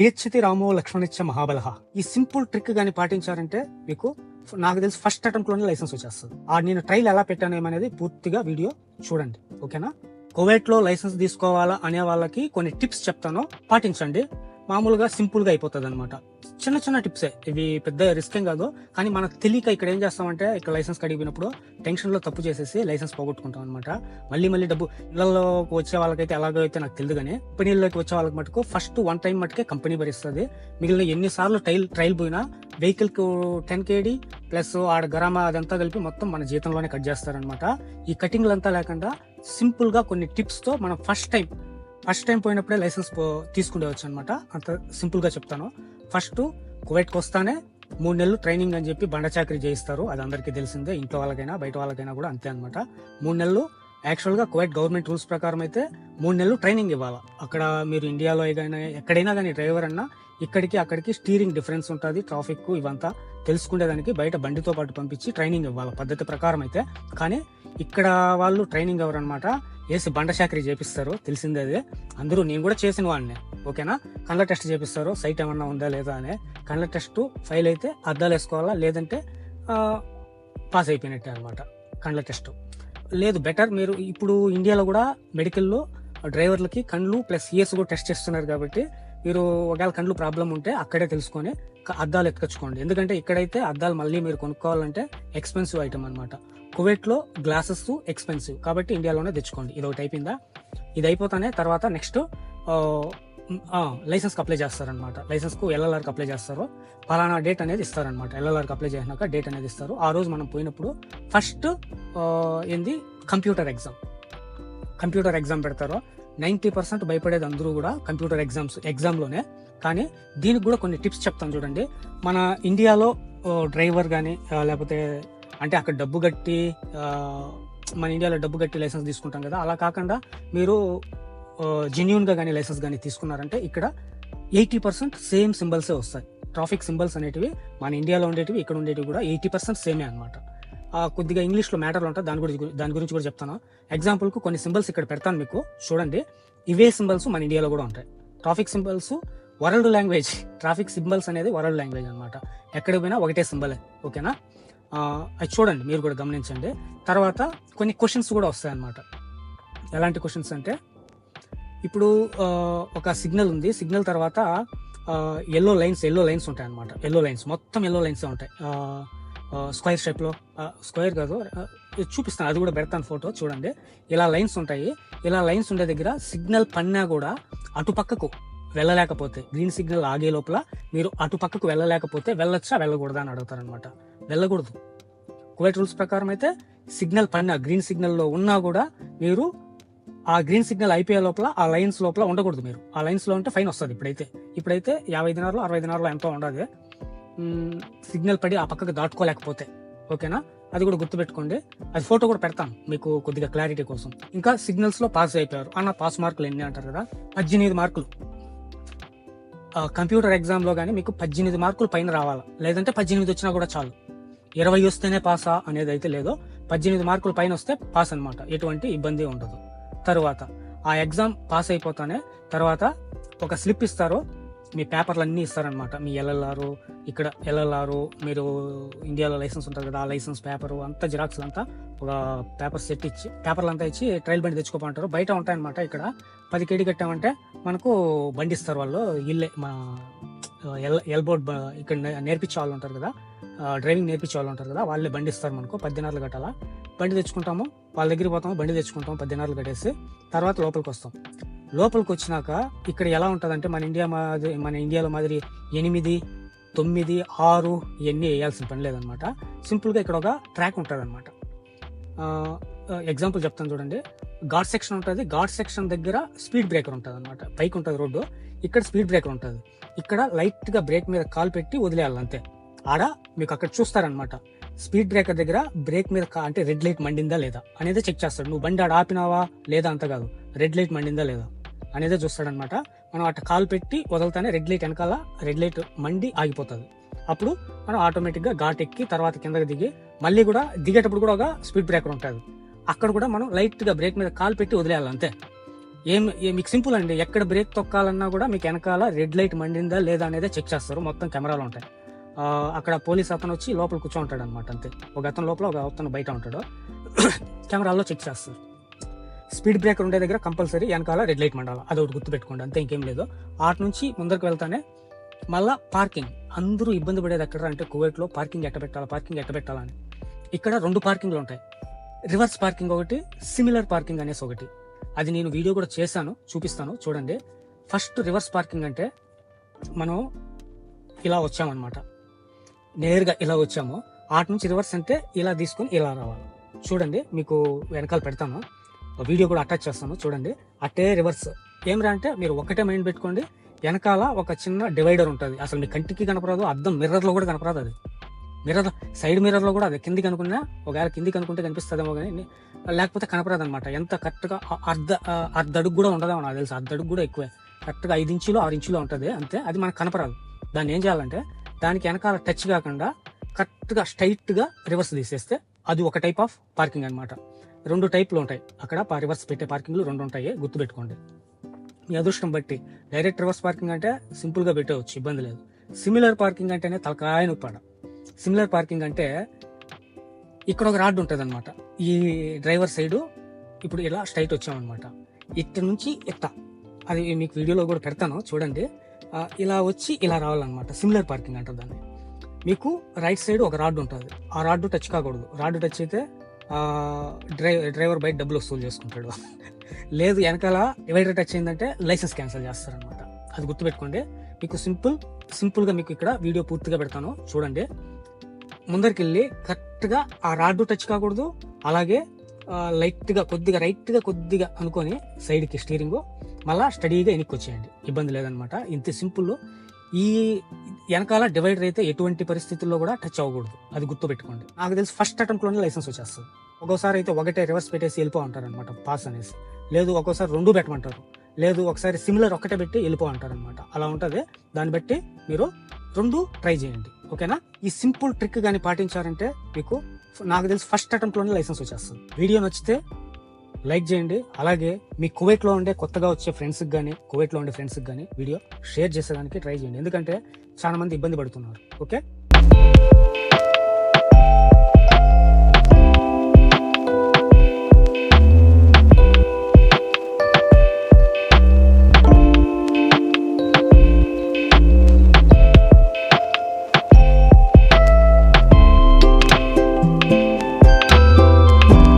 ఏచ్చితి రామో లక్ష్మణిచ్చ మహాబలహ. ఈ simple trick గాని పాటించారంటే మీకు నాకు తెలిసి ఫస్ట్ అటెంప్ట్లోనే లైసెన్స్ వచ్చేస్తుంది. ఆ నేను ట్రైల్ ఎలా పెట్టాను ఏమనేది పూర్తిగా వీడియో చూడండి. ఓకేనా? కువైట్లో లైసెన్స్ తీసుకోవాలా అనే వాళ్ళకి కొన్ని టిప్స్ చెప్తాను. పాటించండి. మామూలుగా సింపుల్గా అయిపోతుంది అనమాట చిన్న చిన్న టిప్సే. ఇవి పెద్ద రిస్క్ ఏం కాదు. కానీ మనకు తెలియక ఇక్కడ ఏం చేస్తామంటే ఇక్కడ లైసెన్స్ కడిగిపోయినప్పుడు టెన్షన్లో తప్పు చేసేసి లైసెన్స్ పోగొట్టుకుంటాం అనమాట మళ్ళీ మళ్ళీ డబ్బు ఇళ్ళలోకి వచ్చే వాళ్ళకైతే ఎలాగో అయితే నాకు తెలియదు కానీ కంపెనీలోకి వచ్చే వాళ్ళకి మటుకు ఫస్ట్ వన్ టైం మటుకే కంపెనీ భరిస్తుంది. మిగిలిన ఎన్నిసార్లు ట్రైల్ ట్రైల్ పోయినా వెహికల్కు టెన్ కేడీ ప్లస్ ఆడ గరామా అదంతా కలిపి మొత్తం మన జీతంలోనే కట్ చేస్తారనమాట ఈ కటింగ్లు అంతా లేకుండా సింపుల్గా కొన్ని టిప్స్తో మనం ఫస్ట్ టైం ఫస్ట్ టైం పోయినప్పుడే లైసెన్స్ తీసుకుండేవచ్చు అనమాట అంత సింపుల్గా చెప్తాను. ఫస్ట్ కువైట్కి వస్తానే మూడు నెలలు ట్రైనింగ్ అని చెప్పి బండ చాకరీ చేయిస్తారు. అది అందరికీ తెలిసిందే. ఇంట్లో వాళ్ళకైనా బయట వాళ్ళకైనా కూడా అంతే అనమాట మూడు నెలలు యాక్చువల్గా కువైట్ గవర్నమెంట్ రూల్స్ ప్రకారం అయితే మూడు నెలలు ట్రైనింగ్ ఇవ్వాలి. అక్కడ మీరు ఇండియాలో ఏదైనా ఎక్కడైనా కానీ డ్రైవర్ అన్నా ఇక్కడికి అక్కడికి స్టీరింగ్ డిఫరెన్స్ ఉంటుంది ట్రాఫిక్ ఇవంతా తెలుసుకునేదానికి బయట బండితో పాటు పంపించి ట్రైనింగ్ ఇవ్వాలి పద్ధతి ప్రకారం అయితే. కానీ ఇక్కడ వాళ్ళు ట్రైనింగ్ ఎవరనమాట వేసి బండ చాకరీ చేపిస్తారు తెలిసిందే అదే. అందరూ నేను కూడా చేసిన వాడిని ఓకేనా? కళ్ళ టెస్ట్ చేపిస్తారు సైట్ ఏమన్నా ఉందా లేదా అని. కళ్ళ టెస్ట్ ఫైల్ అయితే అద్దాలు వేసుకోవాలా లేదంటే పాస్ అయిపోయినట్టే అనమాట కళ్ళ టెస్ట్. లేదు బెటర్ మీరు ఇప్పుడు ఇండియాలో కూడా మెడికల్లో డ్రైవర్లకి కళ్ళు ప్లస్ ఇయర్స్ కూడా టెస్ట్ చేస్తున్నారు కాబట్టి మీరు ఒకవేళ కళ్ళు ప్రాబ్లం ఉంటే అక్కడే తెలుసుకొని అద్దాలు ఎత్తుకొచ్చుకోండి. ఎందుకంటే ఇక్కడైతే అద్దాలు మళ్ళీ మీరు కొనుక్కోవాలంటే ఎక్స్పెన్సివ్ ఐటమ్ అనమాట కువైట్లో గ్లాసెస్ ఎక్స్పెన్సివ్ కాబట్టి ఇండియాలోనే తెచ్చుకోండి. ఇది ఒకటి అయిపోయిందా? ఇది అయిపోతానే తర్వాత నెక్స్ట్ లైసెన్స్కి అప్లై చేస్తారనమాట లైసెన్స్కు ఎల్ఎల్ఆర్కి అప్లై చేస్తారు. పలానా డేట్ అనేది ఇస్తారనమాట ఎల్ఎల్ఆర్కి అప్లై చేసినాక డేట్ అనేది ఇస్తారు. ఆ రోజు మనం పోయినప్పుడు ఫస్ట్ ఏంది? కంప్యూటర్ ఎగ్జామ్ కంప్యూటర్ ఎగ్జామ్ పెడతారు. నైంటీ పర్సెంట్ భయపడేది అందరూ కూడా కంప్యూటర్ ఎగ్జామ్స్ ఎగ్జామ్లోనే కానీ దీనికి కూడా కొన్ని టిప్స్ చెప్తాను చూడండి. మన ఇండియాలో డ్రైవర్ కానీ లేకపోతే అంటే అక్కడ డబ్బు కట్టి మన ఇండియాలో డబ్బు కట్టి లైసెన్స్ తీసుకుంటాం కదా. అలా కాకుండా మీరు జెన్యున్గా కానీ లైసెన్స్ కానీ తీసుకున్నారంటే ఇక్కడ ఎయిటీ పర్సెంట్ సేమ్ సింబల్సే వస్తాయి. ట్రాఫిక్ సింబల్స్ అనేటివి మన ఇండియాలో ఉండేటివి ఇక్కడ ఉండేటివి కూడా ఎయిటీ పర్సెంట్ సేమే అనమాట కొద్దిగా ఇంగ్లీష్లో మ్యాటర్లు ఉంటాయి దాని గురించి దాని గురించి కూడా చెప్తాను. ఎగ్జాంపుల్కి కొన్ని సింబల్స్ ఇక్కడ పెడతాను మీకు చూడండి. ఇవే సింబల్స్ మన ఇండియాలో కూడా ఉంటాయి. Traffic symbols world language traffic symbols అనేది వరల్డ్ లాంగ్వేజ్ అనమాట ఎక్కడ పోయినా ఒకటే సింబలే ఓకేనా? అది చూడండి మీరు కూడా గమనించండి. తర్వాత కొన్ని క్వశ్చన్స్ కూడా వస్తాయన్నమాట. ఎలాంటి క్వశ్చన్స్ అంటే ఇప్పుడు ఒక సిగ్నల్ ఉంది. సిగ్నల్ తర్వాత ఎల్లో లైన్స్ ఎల్లో లైన్స్ ఉంటాయి అనమాట ఎల్లో లైన్స్ మొత్తం ఎల్లో లైన్స్ ఉంటాయి. స్క్వైర్ షేప్లో స్క్వేర్ స్క్వైర్ కాదు. చూపిస్తాను. అది కూడా పెడతాను ఫోటో. చూడండి. ఇలా లైన్స్ ఉంటాయి. ఇలా లైన్స్ ఉండే దగ్గర సిగ్నల్ పన్నా కూడా అటుపక్కకు వెళ్ళలేకపోతే గ్రీన్ సిగ్నల్ ఆగే లోపల మీరు అటుపక్కకు వెళ్ళలేకపోతే వెళ్ళొచ్చా వెళ్ళకూడదా అని అడుగుతారనమాట వెళ్ళకూడదు. కువైట్ రూల్స్ ప్రకారం అయితే సిగ్నల్ పన్నా గ్రీన్ సిగ్నల్లో ఉన్నా కూడా మీరు ఆ గ్రీన్ సిగ్నల్ అయిపోయే లోపల ఆ లైన్స్ లోపల ఉండకూడదు మీరు. ఆ లైన్స్లో ఉంటే ఫైన్ వస్తుంది ఇప్పుడైతే. ఇప్పుడైతే యాభై దినాలు అరవై దినాలు ఎంతో ఉండదు. సిగ్నల్ పడి ఆ పక్కకు దాటుకోలేకపోతే. ఓకేనా? అది కూడా గుర్తుపెట్టుకోండి. అది ఫోటో కూడా పెడతాను మీకు కొద్దిగా క్లారిటీ కోసం. ఇంకా సిగ్నల్స్లో పాస్ అయిపోయారు. అన్న పాస్ మార్కులు ఎన్ని అంటారు కదా? పద్దెనిమిది మార్కులు ఆ, కంప్యూటర్ ఎగ్జామ్లో కానీ మీకు పద్దెనిమిది మార్కులు పైన రావాలి? లేదంటే పద్దెనిమిది వచ్చినా కూడా చాలు. ఇరవై వస్తేనే పాసా అనేది అయితే లేదో. పద్దెనిమిది మార్కులు పైన వస్తే పాస్ అనమాట ఎటువంటి ఇబ్బంది ఉండదు. తరువాత ఆ ఎగ్జామ్ పాస్ అయిపోతానే తర్వాత ఒక స్లిప్ ఇస్తారు మీ పేపర్లు అన్నీ ఇస్తారనమాట మీ ఎల్ఎల్ఆర్ ఇక్కడ ఎల్ఎల్ఆర్ మీరు ఇండియాలో లైసెన్స్ ఉంటుంది కదా ఆ లైసెన్స్ పేపర్ అంతా జిరాక్స్ అంతా ఒక పేపర్ సెట్ ఇచ్చి పేపర్లు అంతా ఇచ్చి ట్రైల్ బండి తెచ్చుకోమంటారు. బయట ఉంటాయన్నమాట ఇక్కడ. పది కేడి కట్టామంటే మనకు బండి ఇస్తారు వాళ్ళు. ఇల్లే మా ఎల్ ఎల్బోర్డ్ ఇక్కడ నే- నేర్పించే వాళ్ళు ఉంటారు కదా. డ్రైవింగ్ నేర్పించే వాళ్ళు ఉంటారు కదా వాళ్ళే బండి ఇస్తారు మనకు పద్దెనార్లు కట్టాలా బండి తెచ్చుకుంటాము వాళ్ళ దగ్గరికి పోతాము బండి తెచ్చుకుంటాము పద్దెనార్లు కట్టేసి తర్వాత లోపలికి వస్తాం. లోపలికి వచ్చినాక ఇక్కడ ఎలా ఉంటుందంటే మన ఇండియా మాదిరి మన ఇండియాలో మాదిరి ఎనిమిది తొమ్మిది ఆరు ఇవన్నీ వేయాల్సిన పని లేదనమాట. సింపుల్గా ఇక్కడ ఒక ట్రాక్ ఉంటుంది అనమాట ఎగ్జాంపుల్ చెప్తాను చూడండి. ఘాట్ సెక్షన్ ఉంటుంది ఘాట్ సెక్షన్ దగ్గర స్పీడ్ బ్రేకర్ ఉంటుంది అనమాట పైకి ఉంటుంది రోడ్డు ఇక్కడ స్పీడ్ బ్రేకర్ ఉంటుంది. ఇక్కడ లైట్గా బ్రేక్ మీద కాల్ పెట్టి వదిలేయాలి అంతే. ఆడ మీకు అక్కడ చూస్తారనమాట స్పీడ్ బ్రేకర్ దగ్గర బ్రేక్ మీద అంటే రెడ్ లైట్ మండిందా లేదా అనేది చెక్ చేస్తాడు. నువ్వు బండి ఆడ ఆపినావా లేదా అంత కాదు. రెడ్ లైట్ మండిందా లేదా అనేదే చూస్తాడనమాట మనం అట్ట కాల్ పెట్టి వదలతానే రెడ్ లైట్ వెనకాల రెడ్ లైట్ మండి ఆగిపోతుంది. అప్పుడు మనం ఆటోమేటిక్గా ఘాట్ ఎక్కి తర్వాత కిందకి దిగి మళ్ళీ కూడా దిగేటప్పుడు కూడా ఒక స్పీడ్ బ్రేకర్ ఉంటుంది. అక్కడ కూడా మనం లైట్గా బ్రేక్ మీద కాలు పెట్టి వదిలేయాలి అంతే. ఏం ఏ- మీకు సింపుల్ అండి. ఎక్కడ బ్రేక్ తొక్కాలన్నా కూడా మీకు వెనకాల రెడ్ లైట్ మండిందా లేదా అనేది చెక్ చేస్తారు. మొత్తం కెమెరాలు ఉంటాయి. అక్కడ పోలీస్ అతను వచ్చి లోపల కూర్చోంటాడు అనమాట అంతే. ఒక అతను లోపల ఒక అతను బయట ఉంటాడు. కెమెరాల్లో చెక్ చేస్తారు స్పీడ్ బ్రేకర్ ఉండే దగ్గర కంపల్సరీ వెనకాల రెడ్ లైట్ మండాలి. అది ఒకటి గుర్తుపెట్టుకోండి అంతే ఇంకేం లేదు. ఆటు నుంచి ముందరికి వెళ్తానే మళ్ళా పార్కింగ్. అందరూ ఇబ్బంది పడేది ఎక్కడ అంటే కువైట్లో పార్కింగ్ ఎట్ట పెట్టాలా పార్కింగ్ ఎట్ట పెట్టాలని ఇక్కడ రెండు పార్కింగ్లు ఉంటాయి. రివర్స్ పార్కింగ్ ఒకటి సిమిలర్ పార్కింగ్ అనేసి ఒకటి. అది నేను వీడియో కూడా చేశాను చూపిస్తాను చూడండి. ఫస్ట్ రివర్స్ పార్కింగ్ అంటే మనం ఇలా వచ్చామన్నమాట. నేరుగా ఇలా వచ్చాము. ఆటు నుంచి రివర్స్ అంటే ఇలా తీసుకొని ఇలా రావాలి. చూడండి మీకు వెనకాల పెడతాను. వీడియో కూడా అటాచ్ చేస్తాను చూడండి. అట్టే రివర్స్. ఏమిరా అంటే మీరు ఒకటే మైండ్ పెట్టుకోండి. వెనకాల ఒక చిన్న డివైడర్ ఉంటుంది. అసలు మీ కంటికి కనపడదు అర్థం మిర్రర్లో కూడా కనపడదు అది. మిర్రర్ సైడ్ మిర్రర్లో కూడా అది. కిందికి అనుకున్నా ఒకవేళ కిందికి అనుకుంటే కనిపిస్తుందేమో కానీ లేకపోతే కనపడదు అనమాట ఎంత కరెక్ట్గా అర్ధ అర్ధడుగు కూడా ఉండదేమో నాకు తెలుసు. అర్ధడుగు కూడా ఎక్కువే. కరెక్ట్గా ఐదు ఇంచులు ఆరు ఇంచులు ఉంటుంది. అంతే. అది మనకు కనపడదు. దాన్ని ఏం చేయాలంటే దానికి వెనకాల టచ్ కాకుండా కరెక్ట్గా స్ట్రైట్గా రివర్స్ తీసేస్తే అది ఒక టైప్ ఆఫ్ పార్కింగ్ అన్నమాట. రెండు టైప్లు ఉంటాయి. అక్కడ రివర్స్ పెట్టే పార్కింగ్లు రెండు ఉంటాయి. గుర్తుపెట్టుకోండి. మీ అదృష్టం బట్టి డైరెక్ట్ రివర్స్ పార్కింగ్ అంటే సింపుల్గా పెట్టవచ్చు ఇబ్బంది లేదు. సిమిలర్ పార్కింగ్ అంటేనే తలకాయ నొప్పాడ సిమిలర్ పార్కింగ్ అంటే ఇక్కడ ఒక రాడ్ ఉంటుంది అనమాట ఈ డ్రైవర్ సైడు ఇప్పుడు ఇలా స్ట్రైట్ వచ్చామన్నమాట. ఇట్ట నుంచి ఇట్ట అది మీకు వీడియోలో కూడా పెడతాను చూడండి. ఇలా వచ్చి ఇలా రావాలన్నమాట. సిమిలర్ పార్కింగ్ అంటారు దాన్ని. మీకు రైట్ సైడ్ ఒక రాడ్ ఉంటుంది. ఆ రాడ్ టచ్ కాకూడదు. రాడ్ టచ్ అయితే డ్రైవర్ డ్రై డ్రైవర్ బయట డబ్బులు వసూలు చేసుకుంటాడు. లేదు వెనకాల డివైడర్ టచ్ అయిందంటే లైసెన్స్ క్యాన్సిల్ చేస్తారనమాట అది గుర్తుపెట్టుకోండి. మీకు సింపుల్ సింపుల్గా మీకు ఇక్కడ వీడియో పూర్తిగా పెడతాను. చూడండి. ముందరికి వెళ్ళి కరెక్ట్గా ఆ రాడ్ టచ్ కాకూడదు. అలాగే లైట్గా కొద్దిగా రైట్గా కొద్దిగా అనుకొని సైడ్కి స్టీరింగ్ మళ్ళీ స్టడీగా వెనక్కి వచ్చేయండి ఇబ్బంది లేదనమాట. ఇంత సింపుల్. ఈ వెనకాల డివైడర్ అయితే ఎటువంటి పరిస్థితుల్లో కూడా టచ్ అవ్వకూడదు. అది గుర్తుపెట్టుకోండి. నాకు తెలిసి ఫస్ట్ అటెంప్ట్లోనే లైసెన్స్ వచ్చేస్తుంది. ఒక్కోసారి అయితే ఒకటే రివర్స్ పెట్టేసి వెళ్ళిపో అంటారు అనమాట పాస్ అనేసి. లేదు ఒక్కోసారి రెండు పెట్టమంటారు. లేదు ఒకసారి సిమిలర్ ఒక్కటే పెట్టి వెళ్ళిపో అంటారు అనమాట అలా ఉంటుంది. దాన్ని బట్టి మీరు రెండు ట్రై చేయండి. ఓకేనా? ఈ సింపుల్ ట్రిక్ కానీ పాటించారంటే మీకు నాకు తెలిసి ఫస్ట్ అటెంప్ట్లోనే లైసెన్స్ వచ్చేస్తుంది. వీడియో నచ్చితే లైక్ చేయండి. అలాగే మీ కువైట్లో ఉండే కొత్తగా వచ్చే ఫ్రెండ్స్కి కానీ కువైట్లో ఉండే ఫ్రెండ్స్కి కానీ వీడియో షేర్ చేసేదానికి ట్రై చేయండి. ఎందుకంటే చాలా మంది ఇబ్బంది పడుతున్నారు. ఓకే?